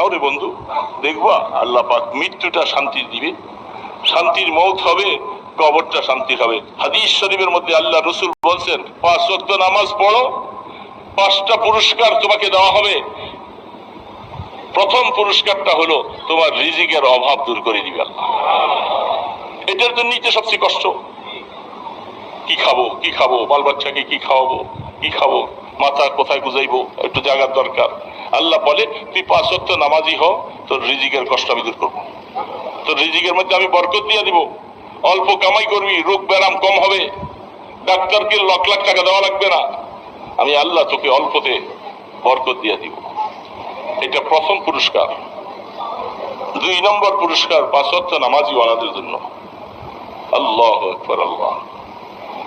তাহলে বন্ধু, দেখবা আল্লাহ পাক মৃত্যুটা শান্তি দিবে। শান্তির মৌত হবে, কবরটা শান্তি হবে। হাদিস শরীফের মধ্যে আল্লাহ রসুল বলছেন, পাঁচ ওয়াক্ত নামাজ পড়ো, পাঁচটা পুরস্কার তোমাকে দেওয়া হবে। প্রথম পুরস্কারটা হলো তোমার রিজিকের অভাব দূর করে দিবে এটার জন্য নিতে সবচেয়ে কষ্ট। কি খাব কি খাব? বাল বাচ্চাকে কি খাওয়াবো, কি খাব? মাথা কোথায় গুজাইবো? একটু জায়গার দরকার। আল্লাহ বলে, তুই পাঁচ ওয়াক্ত নামাজি হ, তোর রিজিকের কষ্ট আমি দূর করব। তোর রিজিকের মধ্যে আমি বরকত দিয়ে দিব। অল্প কামাই করবি, রোগ ব্যারাম কম হবে। ডাক্তারকে লাখ লাখ টাকা দেওয়া লাগবে না। আমি আল্লাহ তোকে অল্পতে বরকত দিয়ে দিব। এটা প্রথম পুরস্কার। দুই নম্বর পুরস্কার পাঁচ ওয়াক্ত নামাজি ওয়ালাদের জন্য। আল্লাহ আল্লাহ।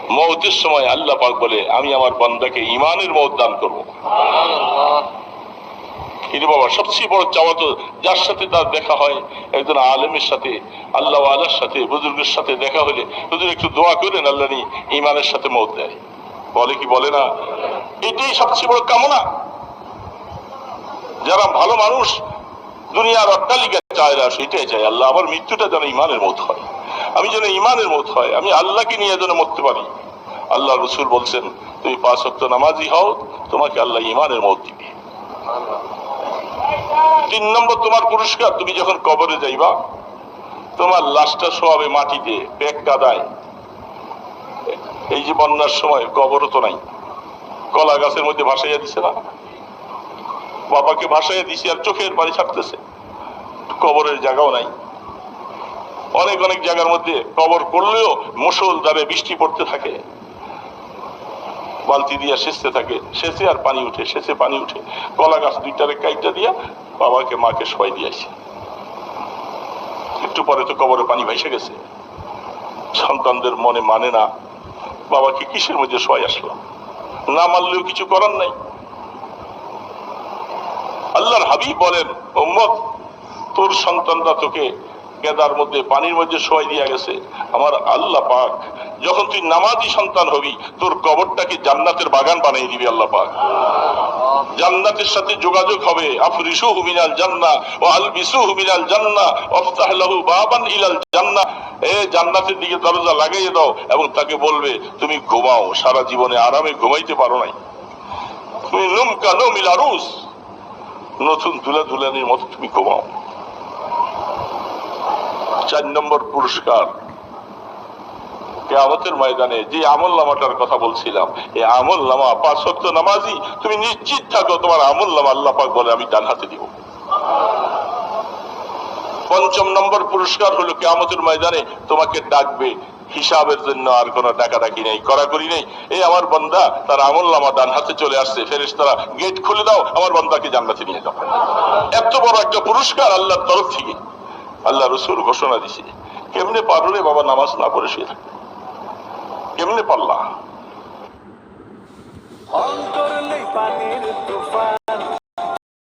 মৌতের সময় আল্লাহ পাক বলে, আমি আমার বান্দাকে ইমানের মৌত দান করব। কিন্তু বাবা, সবচেয়ে বড় চাওয়া যার সাথে তার দেখা হয়, একজন আলেমের সাথে, আল্লাহ আল্লাহর সাথে, বুজুর্গের সাথে দেখা হলে হুজুর একটু দোয়া করেন, আল্লাহ ইমানের সাথে মৌত দেয়। বলে কি বলে না? এটাই সবচেয়ে বড় কামনা। যারা ভালো মানুষ, দুনিয়ার অট্টালিকা চায় না, সেটাই চাই আল্লাহ। আমার মৃত্যুটা যেন ইমানের মত হয়। আমি যেন ইমানের মত হয়, আমি আল্লাহকে নিয়ে যেন মরতে পারি। আল্লাহ রসুল বলছেন, তুমি পাঁচ সপ্তাহ নামাজি হও, তোমাকে আল্লাহ ইমানের মত দিবে। তিন নম্বর, তোমার পুরস্কার, তুমি যখন কবরে যাইবা, তোমার লাশটা শোয়াবে মাটিতে পেক কাদায়। এই যে বন্যার সময় কবরও তো নাই। কলা গাছের মধ্যে ভাসাইয়া দিছে না? বাবাকে ভাসাইয়া দিছে আর চোখের পানি ছাড়তেছে। কবরের জায়গাও নাই। অনেক অনেক জায়গার মধ্যে কবর করলেও মুসল দ্বারে বৃষ্টি পড়তে থাকে। বালতি দিয়া সেচতে থাকে। সেচে আর পানি উঠে, সেচে পানি উঠে। কলা গাছ দুইটারে কাইটা দিয়া বাবাকে, মাকে শোয়াই দিয়েছে একটু পরে তো কবরে পানি ভাইসে গেছে। সন্তানদের মনে মানে না। বাবাকে কিসের মধ্যে শোয়াই আসলো? না মানলেও কিছু করার নাই। আল্লাহর হাবিব বলেন মোহাম্মদ তোর সন্তানরা তোকে গেদার মধ্যে, পানির মধ্যে শোয়াই দিয়া গেছে। আমার আল্লাহ পাক যখন তুই নামাজি সন্তান হবি, তোর কবরটাকে জান্নাতের বাগান বানিয়ে দিবি আল্লাহ পাক। জান্নাতের সাথে যোগাযোগ হবে। আফরিসু হুমিনাল জান্না ও আলবিসু হুমিনাল জান্না অফতাহ লাহু বাবান ইলাল জান্না এ জান্নাতের দিকে দরজা লাগাইয়ে দাও এবং তাকে বলবে, তুমি ঘুমাও, সারা জীবনে আরামে ঘুমাইতে পারো নাই। তুমি নুমকা নমিল আরুস। নতুন দুলা দুলানির মতো তুমি ঘুমাও। চার নম্বর পুরস্কার। কেয়ামতের ময়দানে যে আমল নামাটার কথা বলছিলাম, এই আমল নামা পাঁচ সপ্ত নামাজি তুমি নিশ্চিত থাকো তোমার আমল নামা আল্লাহ পাক বলে, আমি ডান হাতে দিব। পঞ্চম নম্বর পুরস্কার হলো কেয়ামতের ময়দানে তোমাকে ডাকবে, হিসাবের জন্য আর কোনো ডাকাডাকি নেই করাকরি নেই। এই আমার বন্দা, তার আমল নামা ডান হাতে চলে আসছে ফেরেস তারা গেট খুলে দাও, আমার বন্দাকে জান্নাতে নিয়ে যাও। এত বড় একটা পুরস্কার আল্লাহর তরফ থেকে, আল্লাহ রসুল ঘোষণা দিছে, কেমনে পারো রে বাবা নামাজ না পড়ে শুয়ে থাকতে? অন্তর তুফান।